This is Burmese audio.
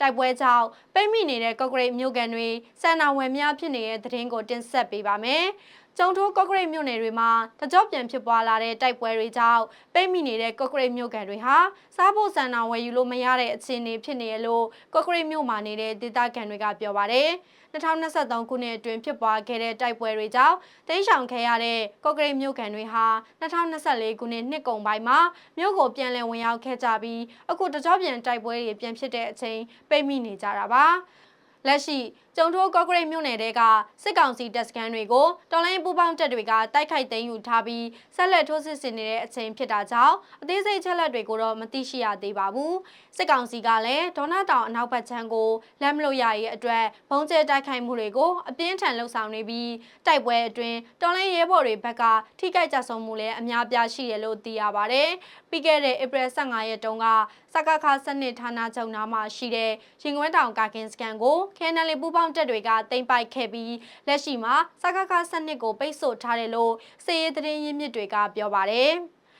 တိုက်ပွဲကြောင့်ပိတ်မိနေတဲ့ကော့ကရိတ်မြို့ကန်တွေစန္ဒဝယ်များဖြစ်နေတဲ့သတင်းကိုတင်ဆက်ပေးပါမယ်။ကျုံထိုးကော့ကရိတ်မြို့နယ်တွေမှာတကြော့ပြန်ဖြစ်ပွားလာတဲ့တိုက်ပွဲတွေကြောင့်ပိတ်မိနေတဲ့ကော့ကရိတ်မြို့ကန်တွေဟာစားဖို့စံနာဝယ်ယူလို့မရတဲ့အခြေအနေဖြစ်နေရလို့ကော့ကရိတ်မြို့မှာနေတဲ့ဒေသခံတွေကပြောပါတယ်။2023ခုနှစ်အတွင်းဖြစ်ပွားခဲ့တဲ့တိုက်ပွဲတွေကြောင့်တိမ်းရှောင်ခဲ့ရတဲ့ကော့ကရိတ်မြို့ကန်တွေဟာ2024ခုနှစ်နှစ်ကုန်ပိုင်းမှာမြို့ကိုပြန်လည်ဝင်ရောက်ခဲ့ကြပြီးအခုတကြော့ပြန်တိုက်ပွဲတွေပြန်ဖြစ်တဲ့အချိန်ပိတ်မိနေကြတာပါလက်ရှိ ကျုံထိုးကော့ကရိတ်မြို့နယ်တဲကစစ်ကောင်စီတပ်စခန်းတွေကိုတော်လိုင်းပူပေါင်းတပ်တွေကတိုက်ခိုက်သိမ်းယူထားပြီးဆက်လက်ထိုးစစ်ဆင်နေတဲ့အချိန်ဖြစ်တာကြောင့်အသေးစိတ်ချက်လက်တွေကိုတော့မသိရှိရသေးပါဘူးစစ်ကောင်စီကလည်းဒေါနာတောင်အနောက်ဘက်ခြမ်းကိုလက်မလို့ရရဲ့အတွက်ဘုံကျဲတိုက်ခိုက်မှုတွေကိုအပြင်းထန်လှုပ်ဆောင်နေပြီးတိုက်ပွဲအတွင်းတော်လိုင်းရဲဘော်တွေဘက်ကထိခိုက်ကြဆုံးမှုလည်းအများပြားရှိတယ်လို့သိရပါတယ်ပြီးခဲ့တဲ့ဧပြီ15ရက်တုန်းကစကခစနစ်ဌာနချုပ်နားမှာရှိတဲ့ရင်ခွဲတောင်ကာကင်စကန်ကိုခဲနယ်လီပူပေါင်းတပ်တွေကတိမ့်ပိုက်ခဲ့ပြီးလက်ရှိမှာစကခစနစ်ကိုပိတ်ဆို့ထားတယ်လို့စစ်ရေးသတင်းရင်းမြစ်တွေကပြောပါတယ်။